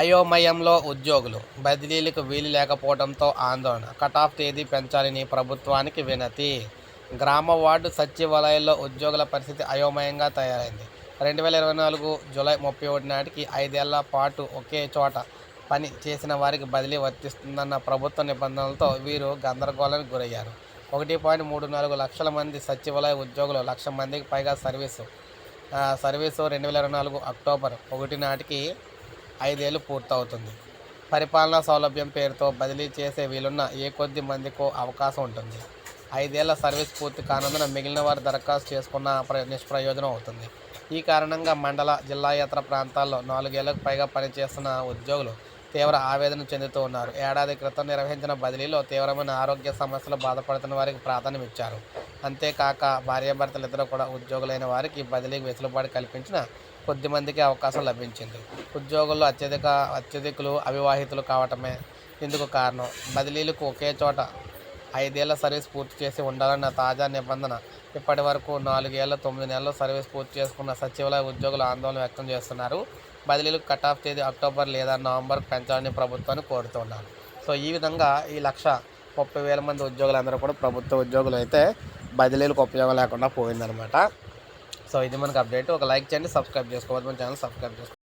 అయోమయంలో ఉద్యోగులు బదిలీలకు వీలు లేకపోవడంతో ఆందోళన. కటాఫ్ తేదీ పెంచాలని ప్రభుత్వానికి వినతి. గ్రామ వార్డు సచివాలయాల్లో ఉద్యోగుల పరిస్థితి అయోమయంగా తయారైంది. రెండు వేల ఇరవై నాలుగు జూలై ముప్పై ఒకటి నాటికి ఐదేళ్ళ పాటు ఒకే చోట పని చేసిన వారికి బదిలీ వర్తిస్తుందన్న ప్రభుత్వ నిబంధనలతో వీరు గందరగోళానికి గురయ్యారు. ఒకటి పాయింట్ మూడు నాలుగు లక్షల మంది సచివాలయ ఉద్యోగులు లక్ష మందికి పైగా సర్వీసు సర్వీసు రెండు వేల ఇరవై నాలుగు అక్టోబర్ ఒకటి నాటికి ఐదేళ్ళు పూర్తవుతుంది. పరిపాలనా సౌలభ్యం పేరుతో బదిలీ చేసే వీలున్న ఏ కొద్ది మందికో అవకాశం ఉంటుంది. ఐదేళ్ళ సర్వీస్ పూర్తి కానందున మిగిలిన వారు దరఖాస్తు చేసుకున్న నిష్ప్రయోజనం అవుతుంది. ఈ కారణంగా మండల జిల్లా యాత్ర ప్రాంతాల్లో నాలుగేళ్ళకు పైగా పనిచేస్తున్న ఉద్యోగులు తీవ్ర ఆవేదన చెందుతూ ఉన్నారు. ఏడాది క్రితం నిర్వహించిన బదిలీలో తీవ్రమైన ఆరోగ్య సమస్యలు బాధపడుతున్న వారికి ప్రాధాన్యం ఇచ్చారు అంతేకాక భార్యాభర్తలు ఇద్దరు కూడా ఉద్యోగులైన వారికి బదిలీకి వెసులుబాటు కల్పించిన కొద్ది మందికి అవకాశం లభించింది. ఉద్యోగుల్లో అత్యధిక అత్యధికులు అవివాహితులు కావటమే ఇందుకు కారణం. బదిలీలకు ఒకే చోట ఐదేళ్ళ సర్వీస్ పూర్తి చేసి ఉండాలన్న తాజా నిబంధన ఇప్పటి వరకు నాలుగేళ్ళ తొమ్మిది నెలలు సర్వీస్ పూర్తి చేసుకున్న సచివాలయ ఉద్యోగులు ఆందోళన వ్యక్తం చేస్తున్నారు. బదిలీలకు కట్ ఆఫ్ తేదీ అక్టోబర్ లేదా నవంబర్ పెంచాలని ప్రభుత్వాన్ని కోరుతున్నారు. సో ఈ విధంగా ఈ లక్ష ముప్పై వేల మంది ఉద్యోగులందరూ కూడా ప్రభుత్వ ఉద్యోగులు అయితే బదిలీలకు ఉపయోగం లేకుండా పోయిందనమాట. సో ఇది మనకు అప్డేట్. ఒక లైక్ చేయండి సబ్స్క్రైబ్ చేసుకోవద్దు. మన ఛానల్ సబ్స్క్రైబ్ చేసుకోండి